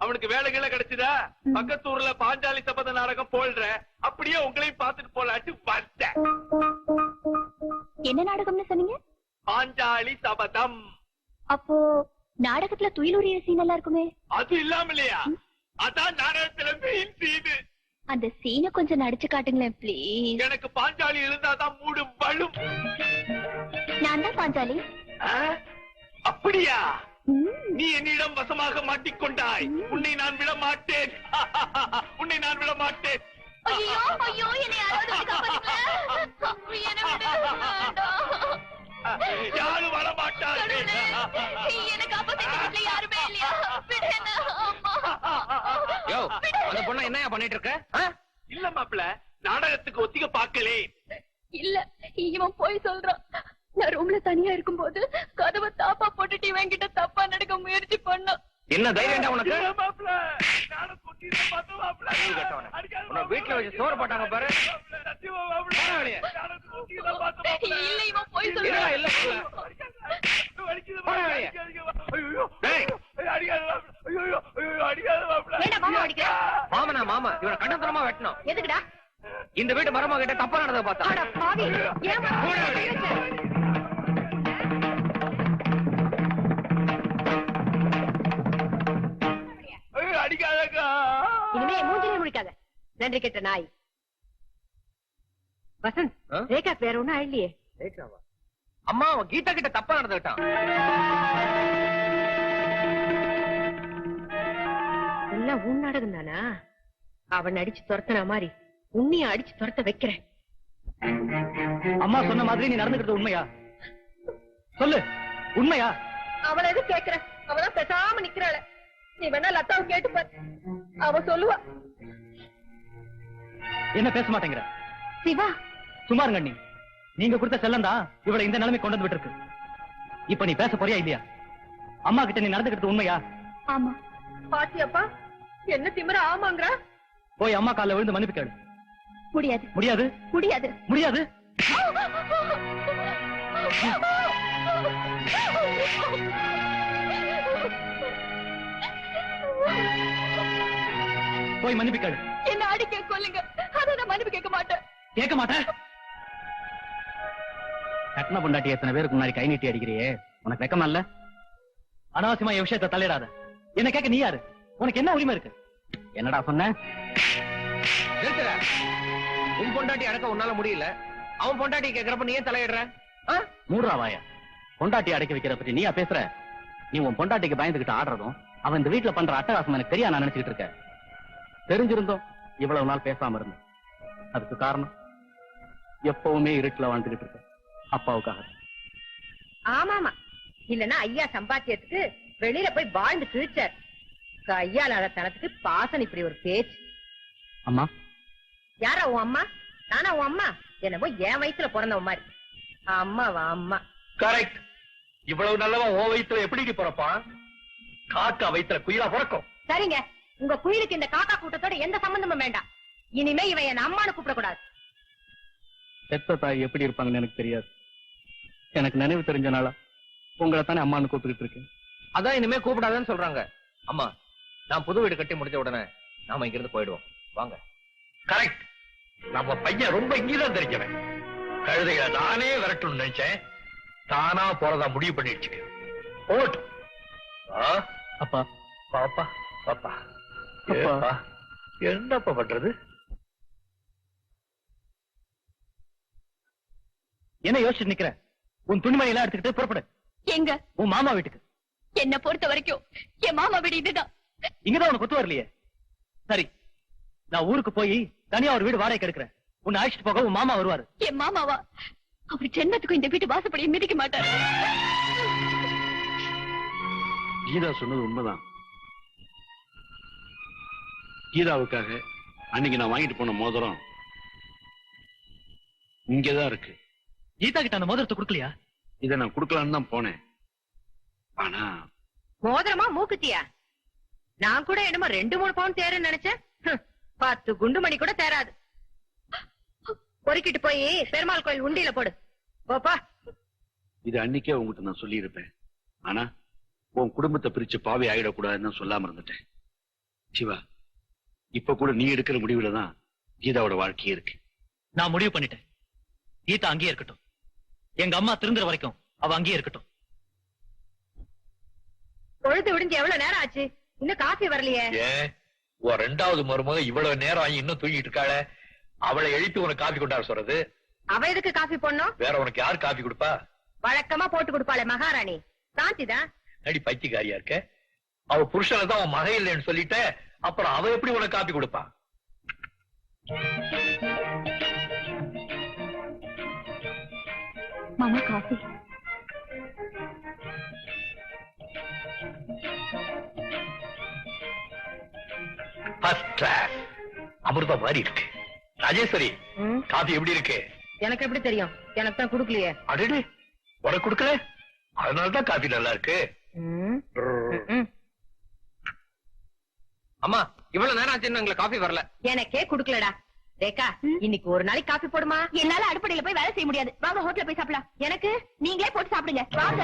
அவனுக்கு வேலை கீழே கிடைச்சதா பக்கத்து ஊர்ல பாஞ்சாலி சபத நாடகம் போல்ற அப்படியே உங்களையும் பார்த்துட்டு போலாட்டு வந்தேன். என்ன நாடகம்னு சொன்னீங்க? பாஞ்சாலி சபதம். அப்போ நாடகத்துல துயிலுரிய சீன் எல்லாம் இருக்குமே? அது இல்லாம இல்லையா அதான் நாடகத்துல மெயின் சீனு அந்த சீனை கொஞ்சம் நடிச்சு காட்டுங்களேன் ப்ளீஸ் எனக்கு பாஞ்சாலி இருந்தாதான் மூடு வழும். நான் தான் பாஞ்சாலி? அப்படியா? நீ என்னிடம் வசமாக மாட்டிக்கொண்டாய். உன்னை நான் விட மாட்டேன் உன்னை நான் விட மாட்டேன். யாரும் வர மாட்டார்கள் அந்த பொண்ணை என்னையா பண்ணிட்டு இருக்க? இல்ல மாப்பிள நாடகத்துக்கு ஒத்திக பாக்கலே இல்ல இவன் போய் சொல்றான். நான் ரூம்ல தனியா கதவை தாப்பா போட்டுட்டு இவன் கிட்ட தப்பா நடக்க முயற்சி பண்ணான் என்ன தைரியம்டா உனக்கு? வீட்டுல வச்சு சோறு போட்டாங்க பாரு. இல்ல இவன் போய் இல்ல, மாமா அடிக்கிற? மாமனா மாமா. இவனை கண்டத்தனமா வெட்டணும். எதுக்குடா? இந்த வீட்டு மருமக கிட்ட தப்பா நடந்தத பார்த்தா. மூஞ்சிலே முடிக்காத நன்றி கெட்ட நாய். வசந்த்? ரேகா வேற ஒண்ணும் ரேகாவா? அம்மா அவன் கீதா கிட்ட தப்பா நடந்துட்டான் எல்லாம் உன் நாடகம் தானா? அவன் அடிச்சு துரத்தன மாதிரி உன்னையும் அடிச்சு துரத்த வைக்கிறேன். அம்மா சொன்ன மாதிரி நீ நடந்துக்கிறது உண்மையா? சொல்லு உண்மையா? அவளை எது கேக்குற? அவதான் பேசாம நிக்கிறாள. நீ வேணா லதாவை கேட்டு பாரு. அவ சொல்லுவா. என்ன பேச மாட்டேங்கிற? சிவா. சுமார் கண்ணி நீங்க கொடுத்த செல்லம் தான் இவளை இந்த நிலைமை கொண்டு வந்து விட்டுருக்கு. இப்ப நீ பேச போறியா இல்லையா? அம்மா கிட்ட நீ நடந்துக்கிறது உண்மையா? ஆமா. பாத்தியப்பா என்ன திமிர ஆமாங்கறா? போய் அம்மா கால்ல விழுந்து மன்னிப்பு கேளு. முடியாது. முடியாது? முடியாது. முடியாது? போய் மன்னிப்பு கேளு. என்ன அடிக்க கொல்லுங்க அதை நான் மன்னிப்பு கேட்க மாட்டேன். கேட்க மாட்டேன்? கட்டின பொண்டாட்டி எத்தனை பேருக்கு முன்னாடி கை நீட்டி அடிக்கிறியே? உனக்கு வெக்கமா இல்ல? அனாவசியமா என் விஷயத்தை தள்ளிடாத. என்ன கேட்க நீ யாரு? உனக்கு என்ன உரிமை இருக்கு? என்னடா சொன்ன? உன் பொண்டாட்டி அடக்க உன்னால முடியல. அவன் பொண்டாட்டி கேக்குறப்ப நீ ஏன் தலையிடுற? மூடுறா வாயா. பொண்டாட்டி அடக்கி வைக்கிற பத்தி நீயா பேசுற? நீ உன் பொண்டாட்டிக்கு பயந்துகிட்டு ஆடுறதும் அவன் இந்த வீட்டுல பண்ற அட்டகாசம் எனக்கு தெரியா நான் நினைச்சுக்கிட்டு இருக்கேன் தெரிஞ்சிருந்தோம். இவ்வளவு நாள் பேசாம இருந்தேன். அதுக்கு காரணம் எப்பவுமே இருட்டுல வாழ்ந்துகிட்டு இருக்க அப்பாவுக்காக. ஆமாமா. இல்லன்னா ஐயா சம்பாத்தியத்துக்கு வெளியில போய் வாழ்ந்து கிழிச்சார். கையாளாத தனத்துக்கு பாசன் இப்படி ஒரு பேச்சு. அம்மா. யாரா உன் அம்மா? நானா உன் அம்மா? என்னமோ என் வயசுல பிறந்தவன் மாதிரி. அம்மாவா அம்மா. கரெக்ட் இவ்வளவு நல்லவன் ஓ வயித்துல எப்படி பிறப்பான்? காக்கா வயித்துல குயிலா பிறக்கும். சரிங்க. உங்க குயிலுக்கு இந்த காக்கா கூட்டத்தோட எந்த சம்பந்தமும் வேண்டாம். இனிமே இவன் என் அம்மானு கூப்பிடக்கூடாது. பெத்த தாய் எப்படி இருப்பாங்கன்னு எனக்கு தெரியாது. எனக்கு நினைவு தெரிஞ்ச நாளா உங்களை தானே அம்மான்னு கூப்பிட்டுக்கிட்டு இருக்கேன். அதான் இனிமே கூப்பிடாதன்னு சொல்றாங்க. அம்மா நான் புது வீடு கட்டி முடிஞ்ச உடனே நாம இங்க இருந்து போயிடுவோம். வாங்க. கரெக்ட். நம்ம பையன் ரொம்ப இங்கதான் தெரிஞ்சவன். கழுதைய நானே விரட்டணும்னு நினைச்சேன். தானா போறதா முடிவு பண்ணிடுச்சு. ஓட்டு அப்பா. பாப்பா பாப்பா. என்னப்பா பண்றது? என்ன யோசிச்சு நிக்கிற? உன் துணிமணி எல்லாம் எடுத்துக்கிட்டு புறப்படு. எங்க? உன் மாமா வீட்டுக்கு. என்ன பொறுத்த வரைக்கும் என் மாமா வீடு இதுதான். இங்கதான் உனக்கு ஒத்து வரலையே. சரி நான் ஊருக்கு போய் தனியா ஒரு வீடு வாடகைக்கு எடுக்கிறேன். உன்னை அழைச்சிட்டு போக உன் மாமா வருவாரு. என் மாமாவா? அவர் ஜென்மத்துக்கும் இந்த வீட்டு வாசப்படியை மிதிக்க மாட்டார். கீதா சொன்னது உண்மைதான். கீதாவுக்காக அன்னைக்கு நான் வாங்கிட்டு போன மோதிரம் இங்கதான் இருக்கு. கீதா கிட்ட அந்த மோதிரத்தை கொடுக்கலையா? இதை நான் கொடுக்கலான்னு தான் போனேன். ஆனா மோதிரமா மூக்குத்தியா? நான் கூட என்னமோ ரெண்டு மூணு பவுன் தேருன்னு நினைச்சேன். பத்து குண்டு மணி கூட தேராது பொறுக்கிட்டு போய் பெருமாள் கோயில் உண்டியில போடு. போப்பா. இது அன்னைக்கே உங்ககிட்ட நான் சொல்லியிருப்பேன். ஆனா உன் குடும்பத்தை பிரிச்சு பாவி ஆயிடக்கூடாதுன்னு சொல்லாம இருந்துட்டேன். சிவா இப்ப கூட நீ எடுக்கிற முடிவுல தான் கீதாவோட வாழ்க்கையே இருக்கு. நான் முடிவு பண்ணிட்டேன். கீதா அங்கேயே இருக்கட்டும். எங்க அம்மா திருந்துற வரைக்கும் அவ அங்கேயே இருக்கட்டும். பொழுது விடிஞ்சு எவ்வளவு நேரம் ஆச்சு? இன்னும் காஃபி வரலையே. ஏன் உன் ரெண்டாவது மருமக இவ்வளவு நேரம் ஆகி இன்னும் தூங்கிட்டு இருக்காளே. அவளை எழுப்பி உனக்கு காபி கொண்டாட சொல்றது? அவ எதுக்கு காஃபி போடணும்? வேற உனக்கு யார் காபி கொடுப்பா? வழக்கமா போட்டு கொடுப்பாளே மகாராணி. சாந்தி தான். நடி பைத்தியக்காரியா இருக்க? அவ புருஷனை தான் உன் மக இல்லைன்னு சொல்லிட்ட. அப்புறம் அவ எப்படி உனக்கு காப்பி கொடுப்பா? மாமா காஃபி அமிர்தம் மாதிரி இருக்கு. ராஜேஸ்வரி காபி எப்படி இருக்கு? எனக்கு எப்படி தெரியும்? எனக்கு தான் குடுக்கலையே. அடடே உனக்கு கொடுக்கல? அதனாலதான் காபி நல்லா இருக்கு. அம்மா இவ்வளவு நேரம் ஆச்சு எங்களுக்கு காஃபி வரல. எனக்கே குடுக்கலடா. ரேகா இன்னைக்கு ஒரு நாளைக்கு காஃபி போடுமா? என்னால அடுப்படையில போய் வேலை செய்ய முடியாது. வாங்க ஹோட்டல்ல போய் சாப்பிடலாம். எனக்கு நீங்களே போட்டு சாப்பிடுங்க. வாங்க.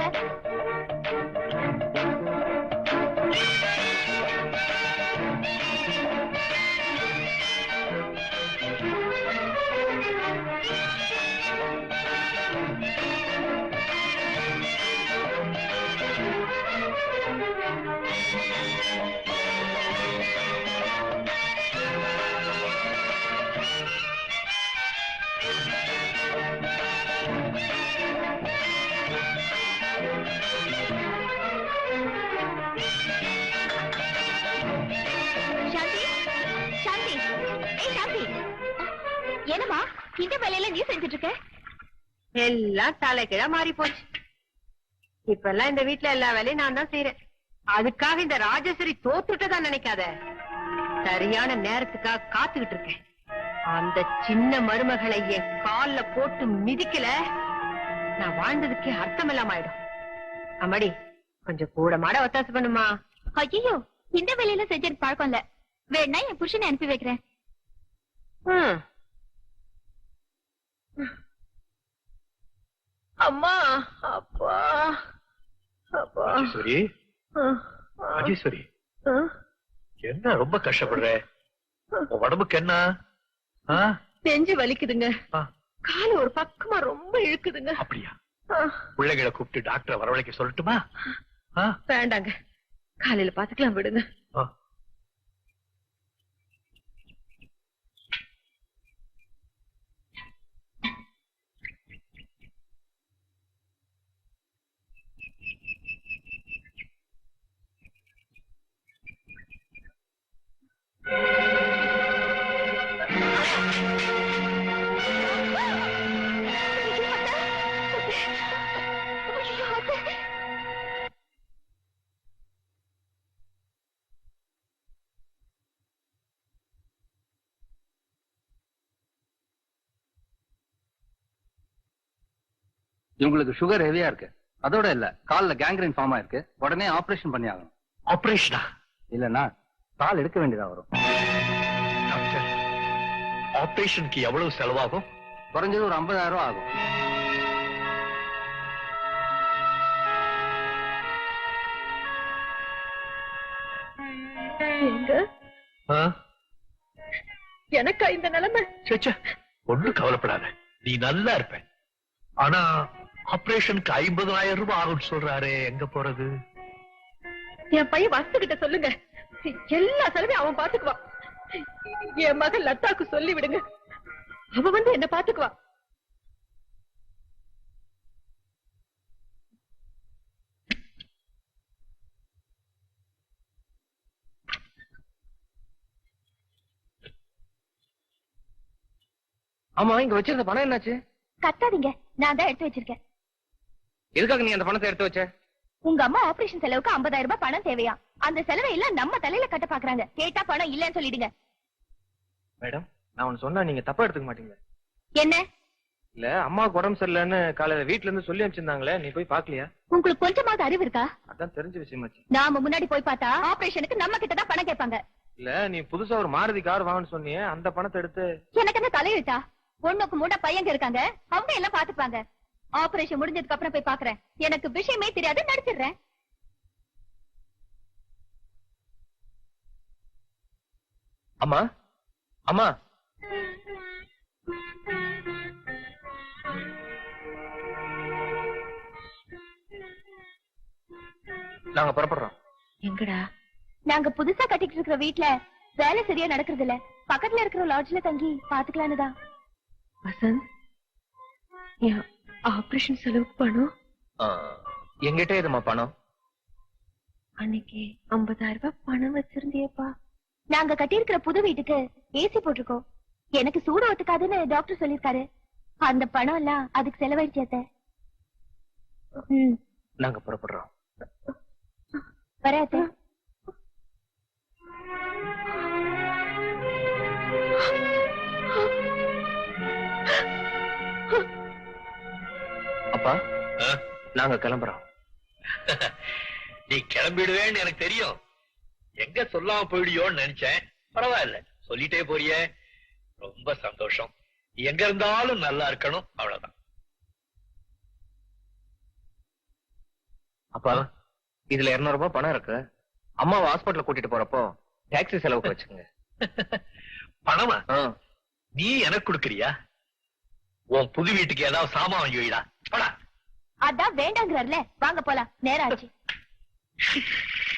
என்னம்மா இந்த வேலையில நீ செஞ்சுட்டு இருக்க? எல்லாம் தலைகீழா மாறி போச்சு. இப்ப எல்லாம் இந்த வீட்ல எல்லா வேலையும் நான் தான் செய்யறேன் அதுக்காக இந்த ராஜேஸ்வரி தோத்துட்டதா நினைக்காத. சரியான நேரத்துக்காக காத்துக்கிட்டு இருக்கேன். அந்த சின்ன மருமகளை என் கால்ல போட்டு மிதிக்கல. நான் வாழ்ந்ததுக்கே அர்த்தம் இல்லாம ஆயிடும். அம்மாடி கொஞ்சம் கூட மாட ஒத்தாசை பண்ணுமா? ஐயோ இந்த வேலையில செஞ்ச எனக்கு பழக்கம் இல்ல. வேணா என் புருஷனை அனுப்பி வைக்கிறேன். அம்மா அப்பா அப்பா. ராஜேஸ்வரி ராஜேஸ்வரி என்ன ரொம்ப கஷ்டப்படுற? உடம்புக்கு என்ன? நெஞ்சு வலிக்குதுங்க. காலு ஒரு பக்கமா ரொம்ப இழுக்குதுங்க. அப்படியா? பிள்ளைகளை கூப்பிட்டு டாக்டரை வரவழைக்க சொல்லட்டுமா? ஆ? வேண்டாங்க. காலையில பாத்துக்கலாம் விடுங்க. இவங்களுக்கு சுகர் ஹெவியா இருக்கு. அதோட இல்ல கால்ல கேங்க்ரைன் ஃபார்ம் ஆயிருக்கு. உடனே ஆபரேஷன் பண்ணி ஆகணும். ஆபரேஷனா இல்லன்னா கால் எடுக்க வேண்டியதா வரும். டாக்டர் ஆபரேஷனுக்கு எவ்வளவு செலவாகும்? குறைஞ்சது ஒரு 50000 ரூபாய் ஆகும். எங்க? எனக்கா இந்த நிலைமை? ஒண்ணும் கவலைப்படாத. நீ நல்லா இருப்ப. ஆனா ஆபரேஷனுக்கு ஐம்பதாயிரம் ரூபாய் ஆகும்னு சொல்றாரு எங்க போறது? என் பையன் வசதிகிட்ட சொல்லுங்க. எல்லா செலவையும் அவன் பாத்துக்குவான். என் மகன் லத்தாக்கு சொல்லி விடுங்க. அவ வந்து என்ன பாத்துக்குவா ஆமா இங்க வச்சிருந்த பணம் என்னாச்சு? கத்தாதீங்க. நான் தான் எடுத்து வச்சிருக்கேன். எதுக்காக நீ அந்த பணத்தை எடுத்து வச்ச? உங்க அம்மா ஆபரேஷன் செலவுக்கு 50000 ரூபாய் பணம் தேவையா? அந்த செலவை எல்லாம் நம்ம தலையில கட்ட பாக்குறாங்க. கேட்டா பணம் இல்லன்னு சொல்லிடுங்க. மேடம் நான் ஒன்னு சொன்னா நீங்க தப்பா எடுத்துக்க மாட்டீங்க. என்ன? இல்ல அம்மாவுக்கு உடம்பு சரியில்லைன்னு காலையில வீட்ல இருந்து சொல்லி அனுப்பிச்சிருந்தாங்களே நீ போய் பாக்கலையா? உங்களுக்கு கொஞ்சமாவது அறிவு இருக்கா? அதான் தெரிஞ்ச விஷயமாச்சு நாம முன்னாடி போய் பார்த்தா ஆபரேஷனுக்கு நம்ம கிட்ட தான் பணம் கேட்பாங்க. இல்ல நீ புதுசா ஒரு மாருதி கார் வாங்கன்னு சொன்னியே அந்த பணத்தை எடுத்து எனக்கு என்ன தலையெழுத்தா? ஒண்ணுக்கு மூட பையங்க இருக்காங்க. அவங்க எல்லாம் பாத்துப்பாங்க ஆபரேஷன் முடிஞ்சதுக்கு அப்புறம் போய் பாக்குறேன். எனக்கு விஷயமே தெரியாது நடிச்சிடுறேன். அம்மா அம்மா. நாங்க புறப்படுறோம். எங்கடா? நாங்க புதுசா கட்டிட்டு இருக்கிற வீட்ல வேலை சரியா நடக்கிறது இல்ல பக்கத்துல இருக்கிற லாட்ஜ்ல தங்கி பாத்துக்கலான்னு வசந்த்? ஆபரேஷன் செலவுக்கு பணம்? எங்கிட்ட எதுமா பணம்? அன்னைக்கு ஐம்பதாயிரம் ரூபாய் பணம் வச்சிருந்தியப்பா. நாங்க கட்டியிருக்கிற புது வீட்டுக்கு ஏசி போட்டிருக்கோம். எனக்கு சூடு ஒத்துக்காதுன்னு டாக்டர் சொல்லிருக்காரு அந்த பணம் எல்லாம் அதுக்கு செலவழிச்சு அத்தை. ம். நாங்க புறப்படுறோம். வரேன் நாங்க கிளம்புறோம். நீ கிளம்பிடுவேன்னு எனக்கு தெரியும். எங்க சொல்லாம போயிடுயோன்னு நினைச்சேன். பரவாயில்ல. சொல்லிட்டே போறியே. ரொம்ப சந்தோஷம். எங்க இருந்தாலும் நல்லா இருக்கணும். அவ்வளவுதான். அப்பா இதுல 200 ரூபாய் பணம் இருக்கு. அம்மாவை ஹாஸ்பிட்டல் கூட்டிட்டு போறப்போ டாக்ஸி செலவுக்கு வச்சுக்கோங்க. பணமா? நீ எனக்கு கொடுக்கறியா? உன் புது வீட்டுக்கு ஏதாவது சாமான் வாங்கி வைடா. போடா. அதான் வேண்டாங்கிறார்ல. வாங்க போலாம். நேரம் ஆச்சு.